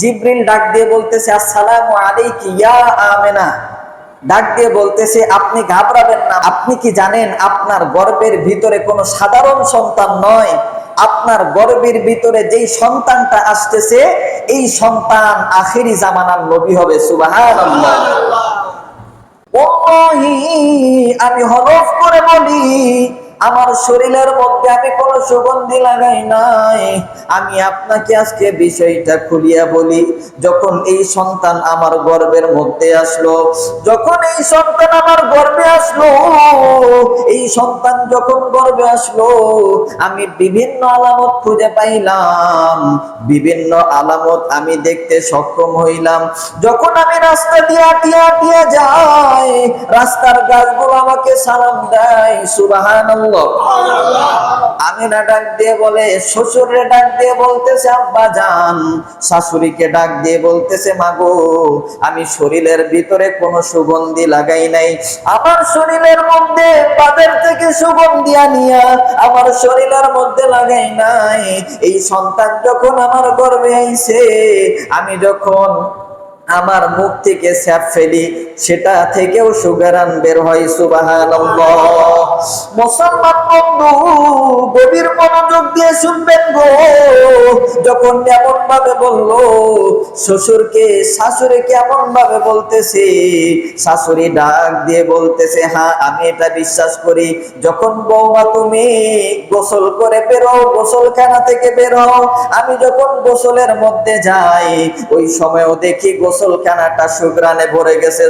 জিব্রিল ডাক দিয়ে বলতেছে আসসালামু আলাইকি ইয়া আমেনা। ডাক দিয়ে বলতেছে আপনি ঘাবড়াবেন না। আপনি কি জানেন আপনার গর্ভের ভিতরে কোনো সাধারণ সন্তান নয়? আপনার গর্ভের ভিতরে যেই সন্তানটা আসতেছে এই সন্তান আখেরি জামানার নবী হবে। সুবহানাল্লাহ। ওহি আমি হলফ করে বলি আমার শরীরের মধ্যে আমি কোনো সুগন্ধি লাগাই নাই। আমি আপনাকে আজকে বিষয়টা খুলিয়া বলি, যখন এই সন্তান আমার গর্বের মধ্যে আসলো, যখন এই সন্তান আমার গর্বে আসলো, এই সন্তান যখন গর্ভে আসলো, আমি বিভিন্ন আলামত খুঁজে পাইলাম, বিভিন্ন আলামত আমি দেখতে সক্ষম হইলাম। যখন আমি রাস্তা দিয়ে আটিয়া আটিয়া যাই, রাস্তার গাছগুলো আমাকে সালাম দেয় আমি না ডাক দিয়ে বলে শ্বশুরে ডাক দিয়ে বলতেছে আব্বা যান শাশুড়িকে ডাক দিয়ে বলতেছে, মাগো, আমি শরীরের ভিতরে কোনো সুগন্ধি লাগাই নাই। আমার শরীরের মধ্যে তাদের থেকে সুগন্ধি আনিয়া আমার শরীরের মধ্যে লাগাই নাই। এই সন্তান যখন আমার গর্ভে আইছে, আমি যখন আমার মুখ থেকে স্যাপ ফেলি, সেটা থেকেও সুগারান বের হয়, সুবহানাল্লাহ। মুসলমান বন্ধু, গভীর মনোযোগ দিয়ে শুনবেন গো। যখন এমন ভাবে বলল, শ্বশুরকে, শাশুড়িকে এমন ভাবে বলতেছে? শাশুড়ি ডাক দিয়ে বলতেছে হ্যাঁ আমি এটা বিশ্বাস করি। যখন বৌমা তুমি গোসল করে বেরো গোসলখানা থেকে বেরো আমি যখন গোসলের মধ্যে যাই, ওই সময়ও দেখি গোসলখানাটা সুগ্রানে ভরে গেছে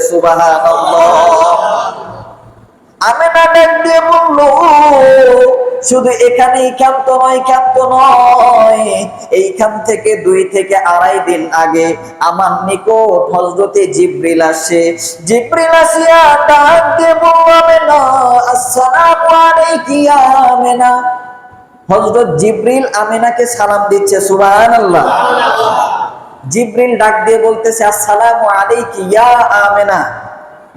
আমি না দিয়ে বলল, শুধু এখানেই ক্ষান্ত নয় ক্ষান্ত নয়। এইখান থেকে দুই থেকে আড়াই দিন আগে আমার নিকট হজরতে জিব্রিল আসে। জিব্রিল আসিয়া ডাক দিয়ে বলল, আমেনা, আসসালামু আলাইকি আমেনা। হজরত জিব্রিল আমেনাকে সালাম দিচ্ছে, সুবহানাল্লাহ। জিব্রিল ডাক দিয়ে বলতেছে, আসসালামু আলাইকি, ইয়া আমেনা।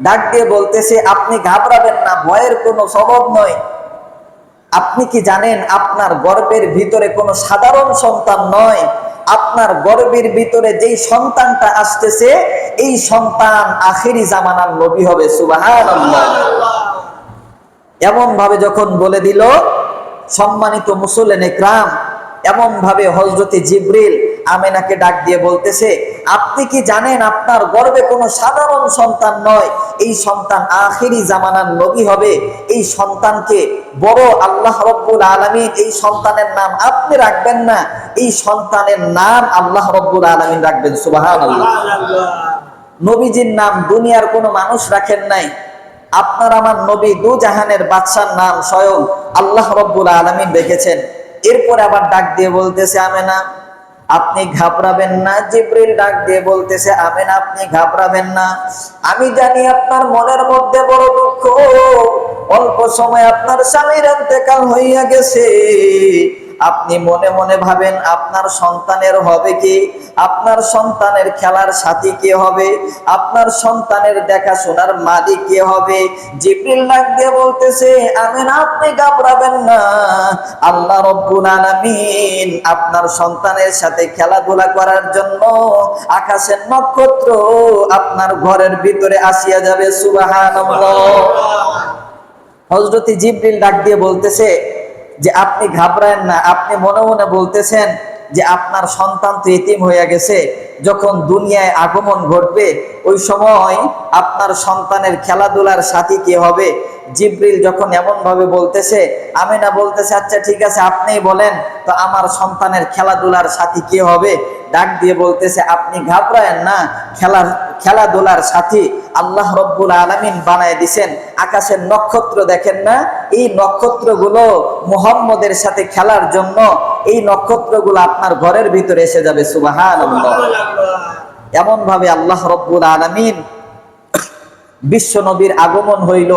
ডাক দিয়ে বলতেছে, আপনি ঘাবড়াবেন না, ভয়ের কোনো সবব নয়। আপনি কি জানেন, আপনার গর্বের ভিতরে কোনো সাধারণ সন্তান নয়? আপনার গর্বের ভিতরে যেই সন্তানটা আসতেছে, এই সন্তান আখেরি জামানার নবী হবে, সুবহানাল্লাহ। এমন ভাবে যখন বলে দিল, সম্মানিত মুসল্লেন ইকরাম এমন ভাবে হজরতে জিব্রিল আমেনাকে ডাক দিয়ে বলতেছে আপনি কি জানেন আপনার গর্বে কোনো সাধারণ সন্তান নয়? এই সন্তান আখিরি জামানার নবী হবে। এই সন্তানকে বড় আল্লাহ রব্বুল আলমিন এই সন্তানের নাম আপনি রাখবেন না। এই সন্তানের নাম আল্লাহ রব্বুল আলমিন রাখবেন সুবাহান আল্লাহ নবীজির নাম দুনিয়ার কোনো মানুষ রাখেন নাই। আপনার আমার নবী দু জাহানের বাদশার নাম স্বয়ং আল্লাহ রব্বুল আলমিন রেখেছেন। এরপরে আবার ডাক দিয়ে বলতেছে আমেনা আপনি ঘাবড়াবেন না, জিব্রিল ডাক দিয়ে বলতেছে, আমেন, আপনি ঘাবড়াবেন না। আমি জানি আপনার মনের মধ্যে বড় দুঃখ। অল্প সময় আপনার স্বামীর অন্তেকাল হইয়া গেছে। আপনি মনে মনে ভাবেন, আপনার সন্তানের হবে কি? আপনার সন্তানের খেলার সাথী কে হবে? আপনার সন্তানের দেখাশোনার মালিক কে হবে? জিব্রিল ডাক দিয়ে বলতেছে, আমেন, আপনি ঘাবড়াবেন না। আল্লাহ রব্বুল আলামিন আপনার সন্তানের সাথে খেলাধুলা করার জন্য আকাশের নক্ষত্র আপনার ঘরের ভিতরে আসিয়া যাবে, সুবহানাল্লাহ। হযরত জিব্রিল ডাক দিয়ে বলতেছে যে আপনি ঘাবড়ায়েন না, আপনি মনে মনে বলতেছেন যে আপনার সন্তান তো এতিম হয়ে গেছে। যখন দুনিয়ায় আগমন ঘটবে, ওই সময় আপনার সন্তানের খেলাধুলার সাথী কে হবে? জিব্রিল যখন এমন ভাবে বলতেছে, আমিনা বলতেছে আচ্ছা ঠিক আছে, আপনিই বলেন, তো আমার সন্তানের খেলাধুলার সাথী কে হবে? ডাক দিয়ে বলতেছে, আপনি ঘাবড়ায়েন না, খেলার, খেলাধুলার সাথী আল্লাহ রব্বুল আলমিন বানায় দিছেন। আকাশের নক্ষত্র দেখেন না, এই নক্ষত্রগুলো মুহাম্মদের সাথে খেলার জন্য, এই নক্ষত্রগুলো আপনার ঘরের ভিতরে এসে যাবে সুবাহান এমন ভাবে আল্লাহ রব্বুল আলমিন বিশ্ব নবীর আগমন হইল।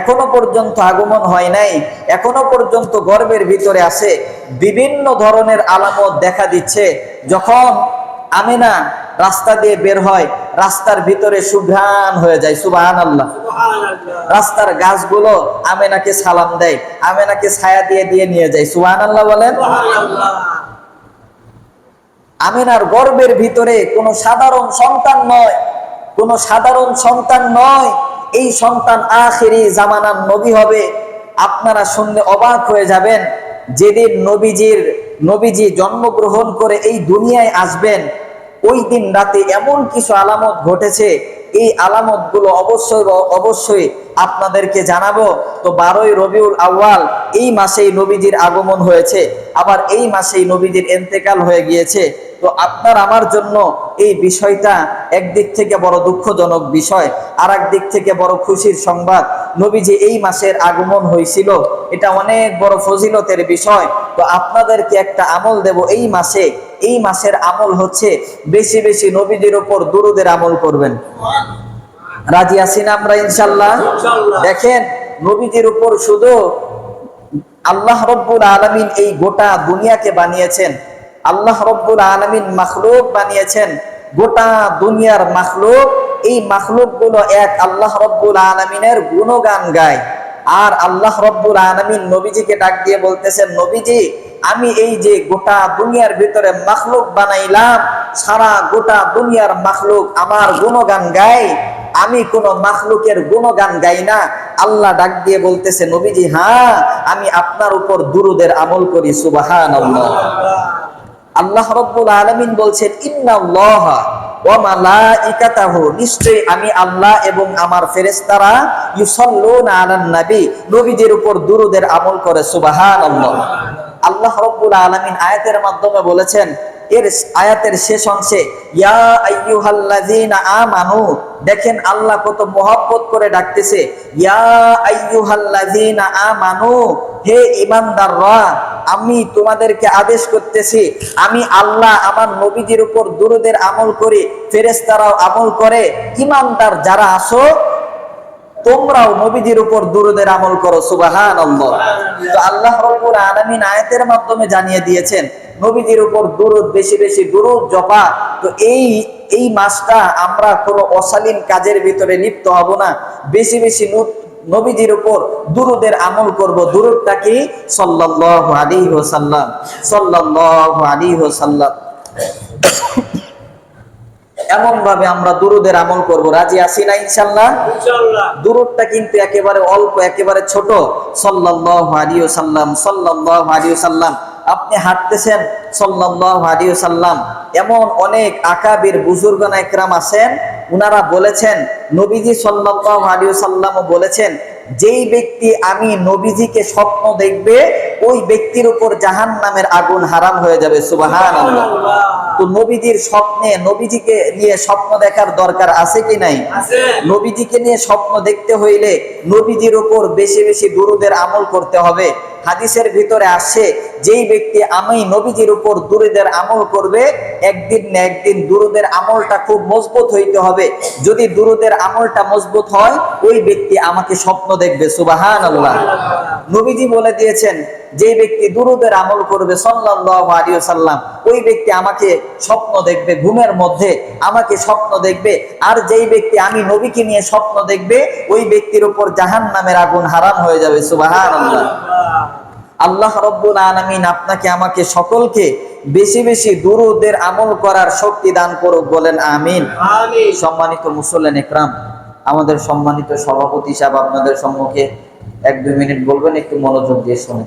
এখনও পর্যন্ত আগমন হয় নাই। এখনও পর্যন্ত গর্বের ভিতরে আছে। বিভিন্ন ধরনের আলামত দেখা দিচ্ছে। যখন আমিনা রাস্তা দিয়ে বের হয়, রাস্তার ভিতরে সুঘ্রাণ হয়ে যায় সুবাহান আল্লাহ রাস্তার গাছগুলো আমেনাকে সালাম দেয়, আমেনাকে ছায়া দিয়ে দিয়ে নিয়ে যায় সুবাহান আল্লাহ বলেন আমিনার গর্বের ভিতরে কোনো সাধারণ সন্তান নয়, কোনো সাধারণ সন্তান নয়, এই সন্তান আখেরি জামানার নবী হবে। আপনারা শুনলে অবাক হয়ে যাবেন, যেদিন নবীজির, নবীজি জন্মগ্রহণ করে এই দুনিয়ায় আসবেন, ওই দিন রাতে এমন কিছু আলামত ঘটেছে এই আলামতগুলো অবশ্যই অবশ্যই আপনাদেরকে জানাব। তো বারোই রবিউল আউয়াল, এই মাসেই নবীজির আগমন হয়েছে, আবার এই মাসেই নবীজির এন্তেকাল হয়ে গিয়েছে। তো আপনার আমার জন্য এই বিষয়টা একদিক থেকে বড় দুঃখজনক বিষয় আর দিক থেকে বড় খুশির সংবাদ। নবীজি এই মাসের আগমন হয়েছিল, এটা অনেক বড় ফজিলতের বিষয়। তো আপনাদেরকে একটা আমল দেব এই মাসে এই মাসের আমল হচ্ছে বেশি বেশি নবীদের উপর দুরুদের আমল করবেন। রাজি আছেন আমরা ইনশাল্লাহ দেখেন নবীদের উপর শুধু আল্লাহ রব্বুল আলমিন এই গোটা দুনিয়াকে বানিয়েছেন আল্লাহ রব্বুল আলমিন মাখলুক বানিয়েছেন গোটা দুনিয়ার মাখলুক এই মাখলুকগুলো এক আল্লাহ রব্বুল আলমিনের গুণগান গায়। আর আল্লাহ রব্বুল আলমিন নবীজিকে ডাক দিয়ে বলতেছেন, নবীজি, আমি এই যে গোটা দুনিয়ার ভিতরে মাখলুক বানাইলাম, সারা গোটা দুনিয়ার মাখলুক আমার গুণগান গায়, আমি কোন মাখলুকের গুণগান গাই না। আল্লাহ ডাক দিয়ে বলতেছে, নবীজি হ্যাঁ আমি আপনার উপর দুরুদের আমল করি সুবাহান আল্লাহ রব্বুল আলমিন বলছেন, ইন্নাল্লাহ নিশ্চয়ই আমি আল্লাহ এবং আমার ফেরেশতারা ইউসাল্লুনা আলান নবী, নবীদের উপর দুরুদের আমল করে, সুবহানাল্লাহ। আল্লাহ রব্বুল আলামিন আয়াতের মাধ্যমে বলেছেন এর আয়াতের শেষ অংশে আমানু দেখেন আল্লাহ কত মহব্বত করে ডাকতেছে আমানু হে ইমানদাররা আমি তোমাদেরকে আদেশ করতেছি, আমি আল্লাহ আমার নবীজির উপর দুরুদের আমল করি, ফেরেশতারাও আমল করে ইমানদার যারা আসো তোমরাও নবীজির উপর দুরুদের আমল করো সুবাহান তো আল্লাহ রব্বুল আলামিন আয়াতের মাধ্যমে জানিয়ে দিয়েছেন, নবীজির উপর দুরুদ, বেশি বেশি দুরুদ, জপা। তো এই এই মাসটা আমরা কোনো অশালীন কাজের ভিতরে লিপ্ত হব না। বেশি বেশি নবীজির উপর দুরুদের আমল করব। দুরুদটা কি? সাল্লাল্লাহু আলাইহি ওয়াসাল্লাম। সাল্লাল্লাহু আলাইহি ওয়াসাল্লাম। এমন ভাবে আমরা দুরুদের আমল করব। রাজি আছি না ইনশাল্লাহ দূরটা কিন্তু একেবারে অল্প একেবারে ছোট। সাল্লাল্লাহু আলাইহি সাল্লাম সাল্লাল্লাহু আলাইহি সাল্লাম আপনি হাঁটতেছেন সাল্লাল্লাহু আলাইহি সাল্লাম এমন অনেক আকাবির বুজুর্গান একরাম আছেন উনারা বলেছেন নবীজি সাল্লাল্লাহু আলাইহি সাল্লামও বলেছেন যেই ব্যক্তি আমি নবীজিকে স্বপ্ন দেখবে ওই ব্যক্তির উপর জাহান নামের আগুন হারাম হয়ে যাবে সুবাহান তো নবীজির স্বপ্নে নবীজিকে নিয়ে স্বপ্ন দেখার দরকার আছে কি নাই? নবীজিকে নিয়ে স্বপ্ন দেখতে হইলে নবীজির উপর বেশি বেশি দুরুদের আমল করতে হবে। হাদিসের ভিতরে আসছে যেই ব্যক্তি আমি নবীজির উপর দুরুদের আমল করবে, একদিন না একদিন দুরুদের আমলটা খুব মজবুত হইতে হবে। যদি দুরুদের আমলটা মজবুত হয়, ওই ব্যক্তি আমাকে স্বপ্ন দেখবে সুবাহান আল্লাহ নবীজি বলে দিয়েছেন যে ব্যক্তি দুরুদের আমল করবে সাল্লাম ওই ব্যক্তি আমাকে স্বপ্ন দেখবে, ঘুমের মধ্যে আমাকে স্বপ্ন দেখবে। আর যেই ব্যক্তি আমি নবীকে নিয়ে স্বপ্ন দেখবে, ওই ব্যক্তির উপর জাহান নামের আগুন হারাম হয়ে যাবে, সুবহানাল্লাহ। আল্লাহ রব্বুল আলমিন আপনাকে আমাকে সকলকে বেশি বেশি দুরুদের আমল করার শক্তি দান করুক বলেন আমিন। সম্মানিত মুসল্লেন একরাম আমাদের সম্মানিত সভাপতি সাহেব আপনাদের সম্মুখে এক দুই মিনিট বলবেন একটু মনোযোগ দিয়ে শুনে